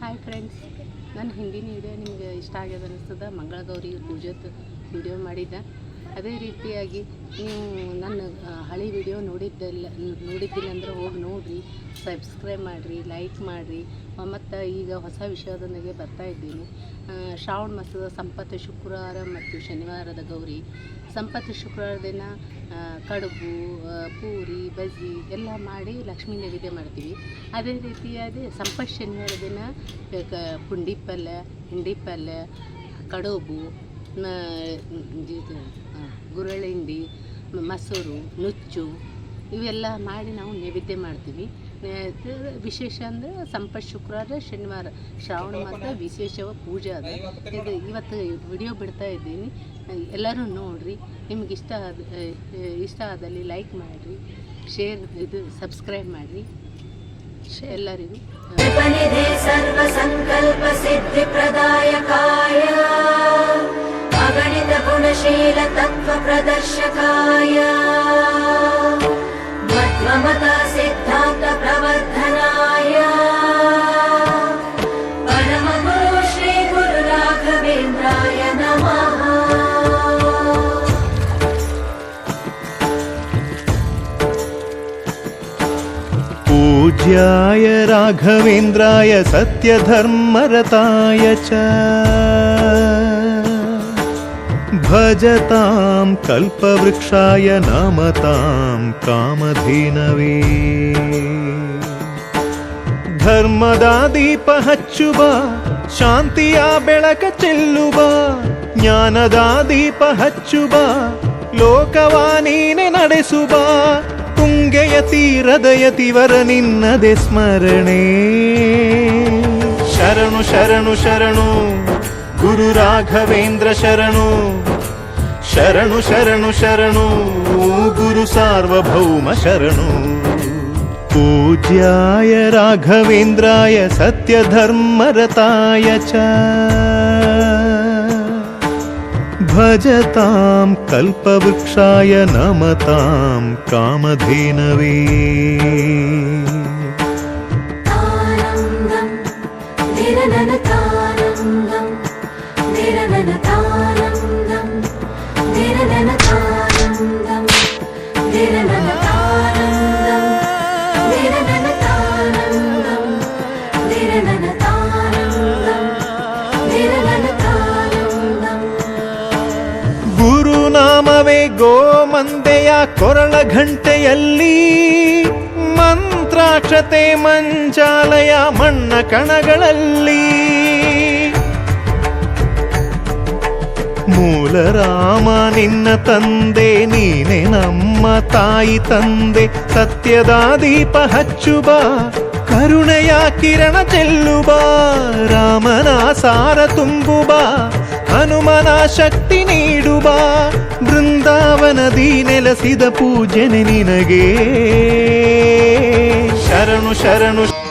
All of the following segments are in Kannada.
ಹಾಯ್ ಫ್ರೆಂಡ್ಸ್ ನನ್ನ ಹಿಂದಿನ ವಿಡಿಯೋ ನಿಮಗೆ ಇಷ್ಟ ಆಗ್ಯದ ಅನಿಸ್ತದ ಮಂಗಳಗೌರಿ ಪೂಜೆ ವಿಡಿಯೋ ಮಾಡಿದ್ದೆ. ಅದೇ ರೀತಿಯಾಗಿ ನೀವು ನನ್ನ ಹಳೆ ವಿಡಿಯೋ ನೋಡಿದ್ದಲ್ಲ ನೋಡಿದ್ದಿಲ್ಲ ಅಂದ್ರೆ ಹೋಗಿ ನೋಡಿರಿ ಸಬ್ಸ್ಕ್ರೈಬ್ ಮಾಡಿರಿ ಲೈಕ್ ಮಾಡಿರಿ. ಮತ್ತು ಈಗ ಹೊಸ ವಿಷಯದೊಂದಿಗೆ ಬರ್ತಾ ಇದ್ದೀನಿ. ಶ್ರಾವಣ ಮಾಸದ ಸಂಪತ್ತು ಶುಕ್ರವಾರ ಮತ್ತು ಶನಿವಾರದ ಗೌರಿ. ಸಂಪತ್ತು ಶುಕ್ರವಾರ ದಿನ ಕಡುಬು ಪೂರಿ, ಬಜ್ಜಿ ಎಲ್ಲ ಮಾಡಿ ಲಕ್ಷ್ಮೀ ನೈವೇದ್ಯ ಮಾಡ್ತೀವಿ. ಅದೇ ರೀತಿಯಾಗಿ ಸಂಪತ್ತು ಶನಿವಾರ ದಿನ ಪುಂಡಿ ಪಲ್ಯ, ಹಿಂಡಿ ಪಲ್ಯ, ಕಡುಬು ಗುರಳಿಂಡಿ ಮೊಸರು ನುಚ್ಚು ಇವೆಲ್ಲ ಮಾಡಿ ನಾವು ನೈವೇದ್ಯ ಮಾಡ್ತೀವಿ. ವಿಶೇಷ ಅಂದರೆ ಸಂಪತ್ ಶುಕ್ರವಾರ ಶನಿವಾರ ಶ್ರಾವಣ ಮಾಸ ವಿಶೇಷವಾಗಿ ಪೂಜೆ ಅದ ಇದು ಇವತ್ತು ವಿಡಿಯೋ ಬಿಡ್ತಾ ಇದ್ದೀನಿ. ಎಲ್ಲರೂ ನೋಡಿರಿ. ನಿಮ್ಗೆ ಇಷ್ಟ ಆದ ಇಷ್ಟ ಆದಲ್ಲಿ ಲೈಕ್ ಮಾಡಿರಿ. ಶೇರ್ ಇದು ಸಬ್ಸ್ಕ್ರೈಬ್ ಮಾಡಿರಿ. ಎಲ್ಲರಿಗೂ ಸರ್ವ ಸಂಕಲ್ಪ ಸಿದ್ಧಿ ಪ್ರದಾಯಕಾಯ. अगणितगुणशीलतत्त्वप्रदर्शकाय मध्वमता सिद्धान्तप्रवर्धनाय परमगुरु श्रीगुरुराघवेन्द्राय नमः। पूज्याय राघवेन्द्राय सत्यधर्मरताय च भजतां कल्पवृक्षाय नमतां कामधेनवे ಧರ್ಮದ ದೀಪ ಹಚ್ಚುವ ಶಾಂತಿಯ ಬೆಳಕ ಚೆಲ್ಲುವ ಜ್ಞಾನದ ದೀಪ ಹಚ್ಚುವ ಲೋಕವ ನೀನೆ ನಡೆಸುವ ತುಂಗೆಯ ತೀರದ ಯತಿವರ ನಿನ್ನದೆ ಸ್ಮರಣೆ ಶರಣು ಶರಣು ಶರಣು గురు రాఘవేంద్ర శరణు. శరణు శరణు శరణు గురు సార్వభౌమ శరణు. పూజ్యాయ రాఘవేంద్రాయ సత్యధర్మరతాయ చ. భజతాం కల్పవృక్షాయ నమతాం కామధేనవే. తారంగం నిరననతాం ಗೋಮಂದೆಯ ಕೊರಳ ಘಂಟೆಯಲ್ಲಿ ಮಂತ್ರಾಕ್ಷತೆ ಮಂಚಾಲಯ ಮಣ್ಣ ಕಣಗಳಲ್ಲಿ. ಮೂಲ ರಾಮ ನಿನ್ನ ತಂದೆ, ನೀನೆ ನಮ್ಮ ತಾಯಿ ತಂದೆ, ಸತ್ಯದ ದೀಪ ಹಚ್ಚುವ ಕರುಣೆಯ ಕಿರಣ ಚೆಲ್ಲುವ ರಾಮನ ಸಾರ ತುಂಬುವ ಹನುಮನ ಶಕ್ತಿ ನೀಡುವ ಬೃಂದಾವನದಿ ನೆಲೆಸಿದ ಪೂಜನೆ ನಿನಗೆ. ಶರಣು ಶರಣು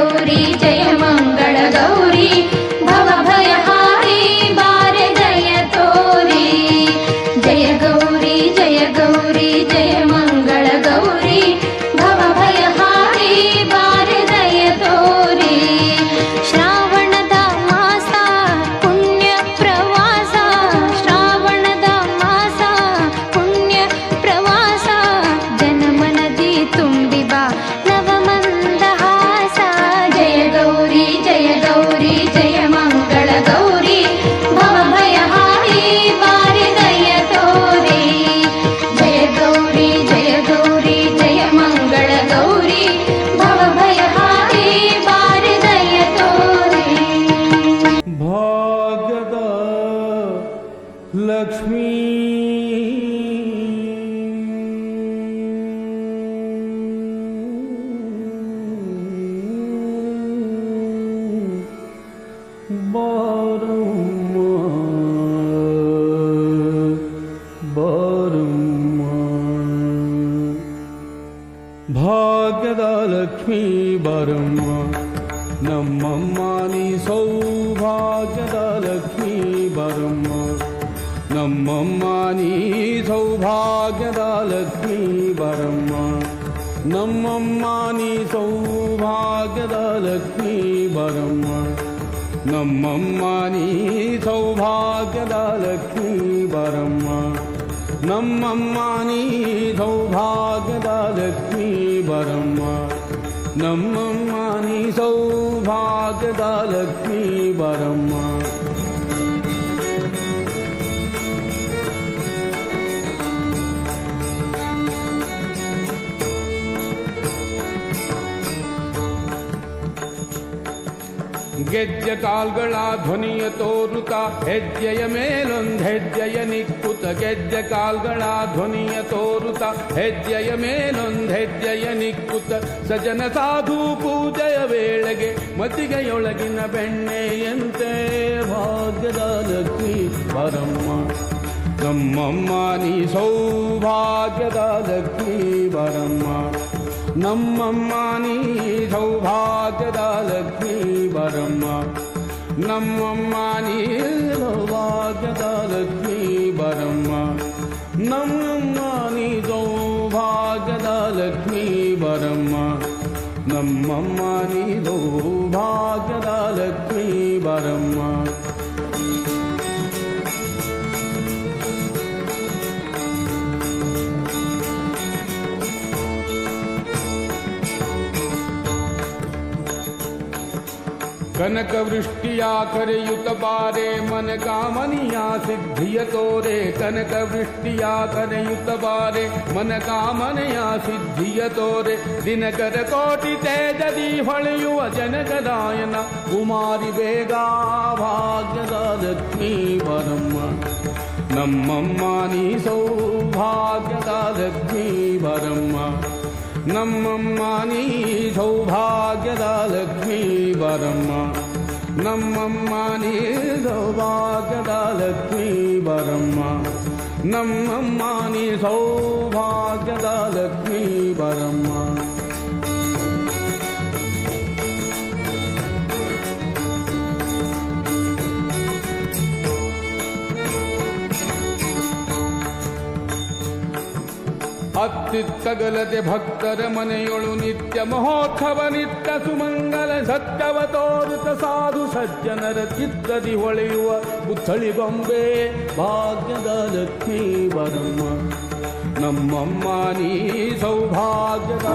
गौरी ಲಕ್ಷ್ಮೀ ಬರಮ್ಮ ನಮ್ಮಮ್ಮ ನೀ ಸೌಭಾಗ್ಯದ ಲಕ್ಷ್ಮೀ ಬರಮ್ಮ ನಮ್ಮಮ್ಮ ನೀ ಸೌಭಾಗ್ಯದ ಲಕ್ಷ್ಮೀ ಬರಮ್ಮ ನಮ್ಮಮ್ಮ ನೀ ಸೌಭಾಗ್ಯದ ಲಕ್ಷ್ಮೀ ಬರಮ್ಮ ನಮ್ಮಮ್ಮ ನೀ ಸೌಭಾಗ್ಯದ ಲಕ್ಷ್ಮೀ ಬರಮ್ಮ ನಮ್ಮಮ್ಮ ನೀ ಸೌಭಾಗ್ಯದ ಲಕ್ಷ್ಮೀ ಬರಮ್ಮ ನಮ್ಮಮ್ಮ ನೀ ಸೌಭಾಗ್ಯದ ಲಕ್ಷ್ಮೀ ಬರಮ್ಮ ಗೆಜ್ಜೆ ಕಾಲ್ಗಳ ಧ್ವನಿಯ ತೋರುತ್ತ ಹೆಜ್ಜೆಯ ಮೇಲೊಂದ್ ಹೆಜ್ಜೆಯ ನಿಕ್ಕುತ್ತ ಗೆದ್ದ ಕಾಲ್ಗಳ ಧ್ವನಿಯ ತೋರುತ ಹೆಜ್ಜೆಯ ಮೇಲೊಂದ್ ಹೆಜ್ಜೆಯ ನಿಕ್ಕುತ ಸಜನ ಸಾಧು ಪೂಜೆಯ ವೇಳೆಗೆ ಮತಿಗೆಯೊಳಗಿನ ಬೆಣ್ಣೆಯಂತೆ ಭಾಗ್ಯದ ಲಕ್ಷ್ಮಿ ಪರಮ್ಮ. ನಮ್ಮಮ್ಮ, ನೀ ಸೌಭಾಗ್ಯದ ಲಕ್ಷ್ಮಿ ಬರಮ್ಮ ನಮ್ಮಮ್ಮ, ನೀ ಸೌಭಾಗ್ಯದ ಲಕ್ಷ್ಮಿ ನಮ್ಮಮ್ಮ ನೀ ಸೌಭಾಗ್ಯದ ಲಕ್ಷ್ಮೀ ಬರಮ್ಮ ನಮ್ಮಮ್ಮ ನೀ ಸೌಭಾಗ್ಯದ ಲಕ್ಷ್ಮೀ ಬರಮ್ಮ ನಮ್ಮಮ್ಮ ನೀ ಸೌಭಾಗ್ಯದ ಲಕ್ಷ್ಮೀ ಬರಮ್ಮ ಕನಕ ವೃಷ್ಟಿಯ ಕರೆಯುತ್ತ ಬಾರೆ ಮನ ಕಾಮನಿಯ ಸಿದ್ಧಿಯ ತೋರೆ. ಕನಕ ವೃಷ್ಟಿಯ ಕರೆಯುತ್ತ ಬಾರೆ ಮನ ಕಾಮನೆಯ ಸಿದ್ಧಿಯ ತೋರೆ. ದಿನಕರ ಕೋಟಿ ತೇಜದಿ ಹೊಳೆಯುವ ಜನಕದಾಯನ ಕುಮಾರಿ ಬೇಗ ಭಾಗ್ಯದ ಲಕ್ಷ್ಮೀ ಬರಮ್ಮ ನಮ್ಮಮ್ಮ ನೀ ಸೌಭಾಗ್ಯದ ಲಕ್ಷ್ಮೀ ಬರಮ್ಮ ನಮ್ಮಮ್ಮ ನೀ ಸೌಭಾಗ್ಯದ ಲಕ್ಷ್ಮೀ ಬರಮ್ಮ ನಮ್ಮಮ್ಮ ನೀ ಸೌಭಾಗ್ಯದ ಲಕ್ಷ್ಮೀ ಬರಮ್ಮ ನಮ್ಮಮ್ಮ ನೀ ಸೌಭಾಗ್ಯದ ಲಕ್ಷ್ಮೀ ಬರಮ್ಮ ಅತ್ತಿತ್ತಗಲದೆ ಭಕ್ತರ ಮನೆಯೊಳು ನಿತ್ಯ ಮಹೋತ್ಸವ, ನಿತ್ಯ ಸುಮಂಗಲ, ಸತ್ಯವ ತೋರುತ ಸಾಧು ಸಜ್ಜನರ ಚಿತ್ತದಿ ಹೊಳೆಯುವ ಪುತ್ಥಳಿ ಬೊಂಬೆ ಭಾಗ್ಯದ ಲಕ್ಷ್ಮೀ ಬರಮ್ಮ ನಮ್ಮಮ್ಮ ನೀ ಸೌಭಾಗ್ಯದ